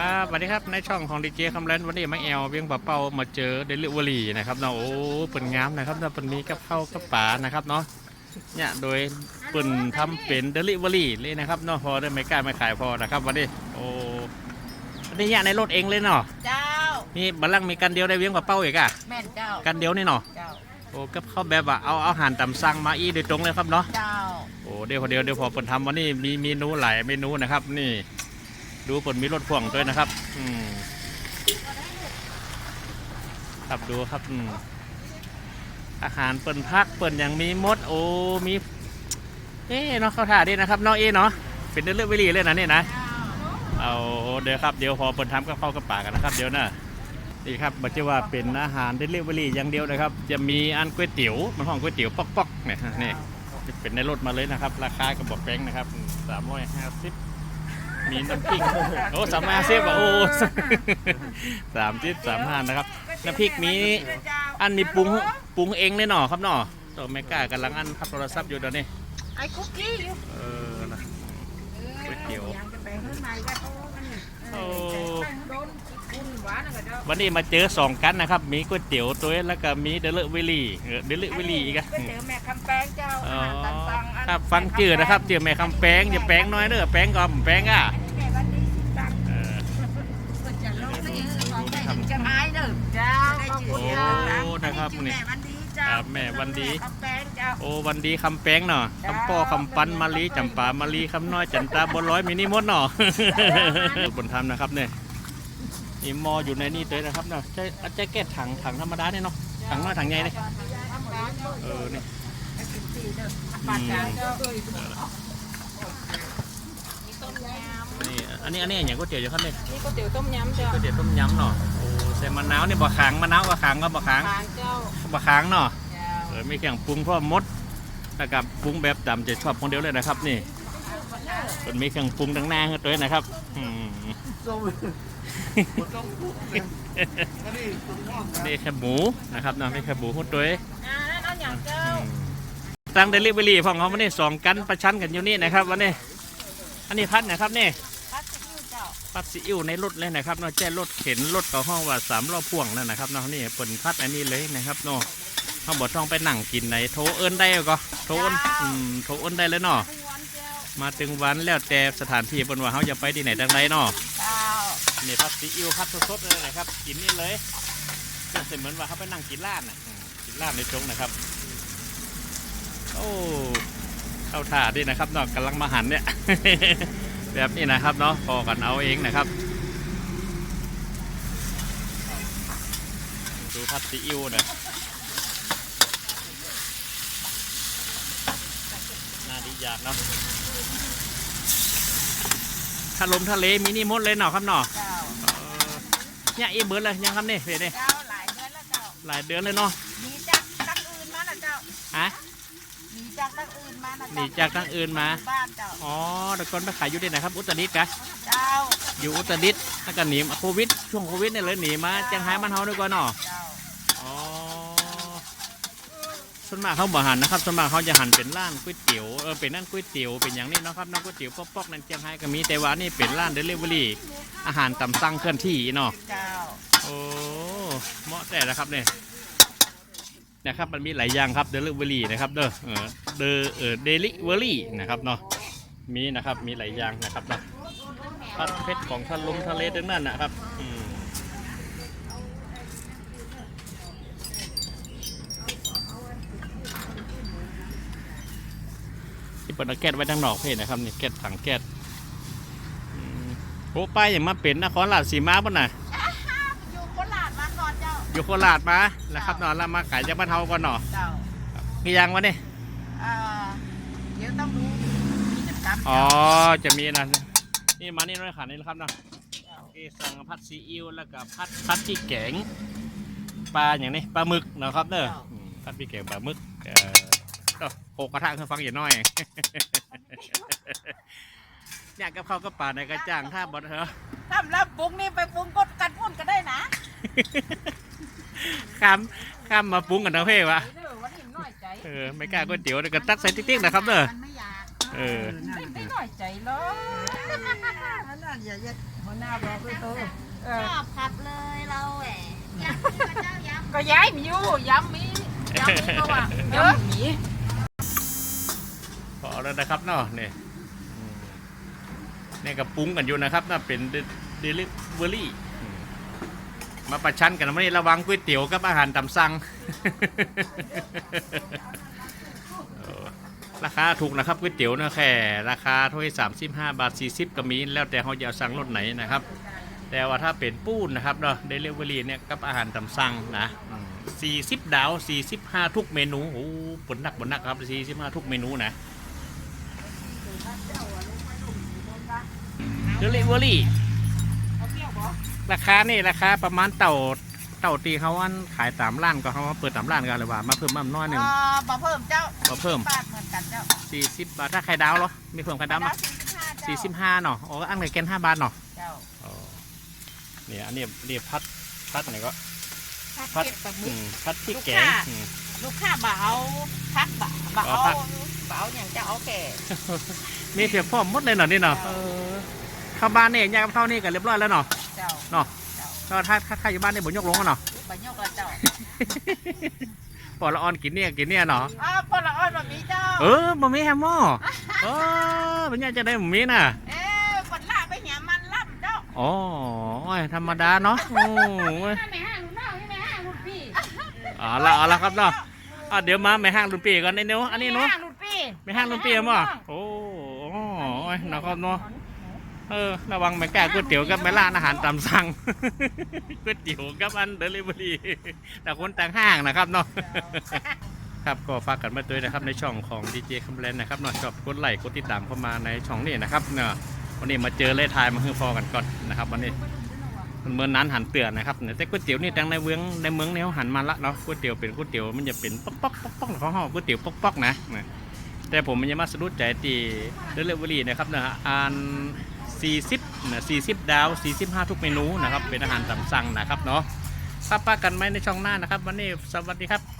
ครับสวัสดีครับในช่องของดีเจคำแลนวันนี้มาแอลเวียงปะเป้ามาเจอเดลิเวอรี่นะครับเนาะโอ้เปิ่นงามนะครับเนาะเปิ่นมีกับข้าวกับป๋านะครับเนาะเนี่ยโดยเปิ่นทำเป็นเดลิเวอรี่เลยนะครับเนาะพอได้ไม่กล้าไม่ขายพอนะครับวันนี้โอ้วันนี้เนี่ยในรถเองเลยเนาะเจ้ามีบัลลังก์มีกันเดียวได้เวียงปะเป้าอีกอะแม่นเจ้ากันเดียวนี่เนาะเจ้าโอ้กับข้าวแบบว่าเอาเอาอาหารตำสั่งมาอีโดยตรงเลยครับเนาะเจ้าโอ้เดี๋ยวพอเดี๋ยวเดี๋ยวพอเปิดทำวันนี้มีเมนูหลายเมนูนะครับนี่ ดูผลมีรถพ่วงด้วยนะครับ อืมครับดูครับอืมอาหารเปิ่นพักเปิ่นอย่างมีมด โอ้มีเอ๊เนาะเข้าท่าดีนะครับเนาะเอ๊เนาะเป็นเรื่องเวลีเลยนะเนี่ยนะเอาเดี๋ยวครับเดี๋ยวพอเปิดทำก็เข้ากระปากกันนะครับ เดี๋ยวนะนี่ครับมันจะว่าเป็นอาหารเดลิเวอรี่อย่างเดียวนะครับ จะมีอันก๋วยเตี๋ยวมันห้องก๋วยเตี๋ยวป๊อกๆเนี่ยนี่เป็นในรถมาเลยนะครับ ราคากระบอกแป้งนะครับสามร้อยห้าสิบ มีน้ำพริกโอ้สามห้าสิบอะโอ้สามสิบสามห้านะครับน้ำพริกมีอันนี้ปรุงปรุงเองเลยเนาะครับเนาะตัวแม่กล้ากำลังอันพับโทรศัพท์อยู่เดี๋ยวนี้ไอ้คุกกี้อยู่เออนะก๋วยเตี๋ยว วานนะก็เจ้าวันนี้มาเจอสองกันนะครับ มีก๋วยเตี๋ยวตัวแล้วก็มีเดลิเวอรี่เดลิเวอรี่อีกอะก็เจอแม่คำแป้งเจ้าอ๋ออาหารตามสั่งอันครับฟังจืดนะครับเจอแม่คำแป้งอย่าแป้งน้อยเด้อแป้งก่อนแป้งอะแม่วันนี้สิตังค์เออเพิ่นจะลงซื้อของได้ถึงจะหายเด้อเจ้าขอบคุณโอ้เจ้านะครับชื่อนี่แม่วันดี เจ้าครับแม่วันดีแม่คำแป้งเจ้า โอ้วันดีคำแป้งเนาะคำป้อคำปันมาลีจำปามาลีคำน้อยจันตาบนร้อยมินิมดเนาะบนทำนะครับเนี่ยนี่หมออยู่ในนี่เลยนะครับเนาะใช่อาจจะแก้ถังถังธรรมดาเนี่ยเนาะถังน้อยถังใหญ่เนี่ยเออนี่ปากกาเจ้านี่อันนี้อันนี้อย่างก๋วยเตี๋ยวอยู่ข้างในนี่ก๋วยเตี๋ยวต้มยำเจ้าก๋วยเตี๋ยวต้มยำเนาะโอ้ใส่มะนาวนี่บะขางมะนาวบะขางก็บะขางทางเจ้าบะขางเนาะ เออมีเครื่องปรุงพร้อมดนะครับปรุงแบบดำจะชอบคนเดียวเลยนะครับ นี่มันมีเครื่องปรุงทั้งหน้าให้ตัวนะครับอืมนี่แค่หมูนะครับนาะมีแค่หมูหุ้ตัวอ่านั่นเอาอย่างเจ้าตั้งเดลิเวอรี่ของเขาวันนี้สองกันประชันกันอยู่นี่นะครับวันนี้อันนี้พัดนะครับนี่พัดซีอิ๊วเจ้าพัดซีอิ๊วในรถเลยนะครับเนาะแจ้รถเข็นรถต่อห้องว่าสามล้อพ่วงนั่นนะครับเนาะนี่เปิ่นพัดอันนี้เลยนะครับเนาะ เขาบอกต้องไปนั่งกินไหนโทรเอิ้นได้ก็โทรเอิ้นอืมโทรเอิ้นได้เลยเนาะทุกวันเจ้ามาถึงวันแล้วแต่สถานที่บนว่าเขาจะไปที่ไหนทางใดเนาะเจ้านี่พัดซีอิ๊วพัดสดๆเลยนะครับกินนี่เลยก็เสมือนว่าเขาไปนั่งกินร้านน่ะอืมกินร้านในตรงนะครับโอ้เข้าท่าดีนะครับเนาะกำลังมาหันเนี่ยแบบนี้นะครับเนาะพอกันเอาเองนะครับ ดูพัดซีอิ๊วนะน่าดี อยากเนาะถ้าลมทะเลมินิมดเลยเนาะครับเนาะเจ้าเออเนี่ยอีเบิร์ดเลยยังครับนี่เดี๋ยวนี่เจ้าหลายเดือนแล้วเจ้าหลายเดือนเลยเนาะหนีจากตั้งอื่นมาแล้วเจ้าฮะหนีจากตั้งอื่นมานะหนีจากทางอื่นมา บ้านเจ้าอ๋อแต่ก่อนไปขายอยู่ที่ไหนครับ อุตรดิตถ์กะเจ้าอยู่อุตรดิตถ์แล้วก็หนีมาโควิดช่วงโควิดเนี่ยเลยหนีมาเจียงไฮ้มันเฮาด้วยก่อนเนาะเจ้าอ๋อ ส่วนมากเขาบ่หันนะครับส่วนมากเขาจะหันเป็นร้านก๋วยเตี๋ยวเออเป็นร้านก๋วยเตี๋ยวเป็นอย่างนี้เนาะครับน้ำก๋วยเตี๋ยวป๊อกๆนั่นเจียงไฮ้ก็มีแต่ว่านี่เป็นร้านเดลิเวอรี่อาหารตามสั่งเคลื่อนที่เนาะเจ้าโอ้เหมาะแต่นะครับเนี่ยนะครับมันมีหลายอย่างครับเดลิเวอรี่นะครับเด้อเออเดอเออเดลิเวอรี่นะครับเนาะมีนะครับมีหลายอย่างนะครับเนาะพัดเพชรของทะลมทะเลทั้งนั้นนะครับอืม ที่เปิดเอาแก๊สไว้ทางนอกเพจนะครับนี่แก๊สถังแก๊สอืมโอ้ป้ายอย่างมาเป็นนครราชสีมาป่ะน่ะอยู่โคราชมาก่อนเจ้าอยู่โคราชมาแล้วครับเนอนแล้วมาขายจากบ้านเฮาก่อนเนาะเจ้ามียังวะเนี่ยเอ่อเดี๋ยวต้องดูกิจกรรมอ๋อเจ้าจะมีนะนี่มานี่น้อยขานี่นะครับเนาะเจ้าเอสั่งผัดซีอิ๊วแล้วก็ผัดผัดพริกแกงปลาอย่างนี้ปลาหมึกนะครับเด้ออืมผัดพริกแกงปลาหมึกเอ่อ ก็โขกกระทะคือฟังอย่าน้อยเนี่ยกับข้าวกับปลาในกระจ่างถ้าบดเหรอทำแล้วปรุงนี่ไปปรุงกดกันพุ่นก็ได้นะข้ามข้ามมาปรุงกันทั้งเพศวะเด้อวันนี้น้อยใจเออไม่กล้าก๋วยเตี๋ยวเดี๋ยวก็ตักใส่ติ๊กๆนะครับเด้อ มันไม่อยากเออ ไม่น้อยใจหรอกนั่นอย่าอย่าหัวหน้าบอกคือตัวเอชออบขับเลยเราแหวย้ำพระเจ้าย้ำก็ย้ายมีอยู่ย้ำมีย้ำมีก็ว่าย้ำมี แล้วนะครับเนาะนี่อืมนี่ก็ปรุงกันอยู่นะครับน่าเป็นเดลิเวอรี่มาประชันกันวันนี้ระวังก๋วยเตี๋ยวกับอาหารตามสั่งราคาถูกนะครับก๋วยเตี๋ยวนะแค่ราคาถ้วย35 บาท 40 ก็มีแล้วแต่เขาจะสั่งรสไหนนะครับ แต่ว่าถ้าเป็นปูนนะครับเนาะเดลิเวอรี่เนี่ยกับอาหารตามสั่งนะ40 ดาว 45 ทุกเมนูโอ้ปนหนักปนหนักครับ 45 ทุกเมนูนะ เดลิเวอรี่เอาเปรี้ยวบ่ราคานี่ราคาประมาณเต่าเต่าตีเขาอันขายตามร้านก็เขามาเปิดตามร้านกันเลยว่ามาเพิ่มมาน้อยหนึ่งอ่าบ่เพิ่มเจ้ามาเพิ่มบาทเหมือนกันเจ้า40บาทถ้าไข่ดาวเหรอมีเพิ่มไข่ดาวมั้ยสี่สิบ45เนาะอ๋ออันไหนแกน5บาทเนาะเจ้าอ๋อเนี่ยอันนี้เรียกพัดพัดอะไรก็พัพัดดเก็บกับมือือมพัดพริกแกงอืมลูกค้าบ่เอาพักบ่บ่อ๋อเอาพักบ่เอาอย่างจะเอาแก่มีเพียงพร้อมหมดเลยเนาะนี่เนาะ เออเข้าบ้านเนี่ยยายกับเข้านี่กันเรียบร้อยแล้วเนาะเจ้าเนาะเจ้าก็ถ้าถ้าใครอยู่บ้านเนี่ยบ่ยกลงอะเนาะบ่ยกแล้วเจ้าปอละออนกินเนี่ยกินเนี่ยเนาะอ้าวปละอ้อนแบบนี้เจ้าเออบ่มีแฮมหม้อเออเป็นยังจะได้บ่มีน่ะเอ๊ะปละไปหยามันล่ำเจ้าอ๋อโอ้ยธรรมดาเนาะโอ้ยไม่ห้างหนูเน่าไม่ห้างหนูพี่เอ๋อละเอาละครับเนาะอะเดี๋ยวมาแม่ห้างรุ่นปีก่อนไอ้เนาะอันนี้เนาะห้างรุ่นพี่แม่ห้างรุ่นปีมั้งโอ้โอ้ยนะครับเนาะ เออ ระวังแม่แก่ก๋วยเตี๋ยวกับแม่ร้านอาหารตามสั่งก๋วยเตี๋ยวกับอันเดลิเวอรี่แต่คนต่างห้างนะครับเนาะครับก็ฝากกันมาด้วยนะครับในช่องของดีเจคัมแลนนะครับเนาะชอบกดไลค์กดติดตามเข้ามาในช่องนี้นะครับเนาะวันนี้มาเจอเลยทายมาฮือฟอกันก่อนนะครับวันนี้มันเมือนั้นหันเตือนนะครับเนี่ยแต่ก๋วยเตี๋ยวนี่ดังในเมืองในเมืองเนี่ยหันมาละเนาะก๋วยเตี๋ยวเป็นก๋วยเตี๋ยวมันจะเป็นป๊อกป๊อกป๊อกป๊อกเขาห่อก๋วยเตี๋ยวป๊อกป๊อกนะแต่ผมมันยังมาสะดุดใจที่เดลิเวอรี่นะครับนะอัน 40นะ40 ดาว 45 ทุกเมนูนะครับ เป็นอาหารตามสั่งนะครับเนาะถ้าป้ากันไหมในช่องหน้านะครับ วันนี้สวัสดีครับ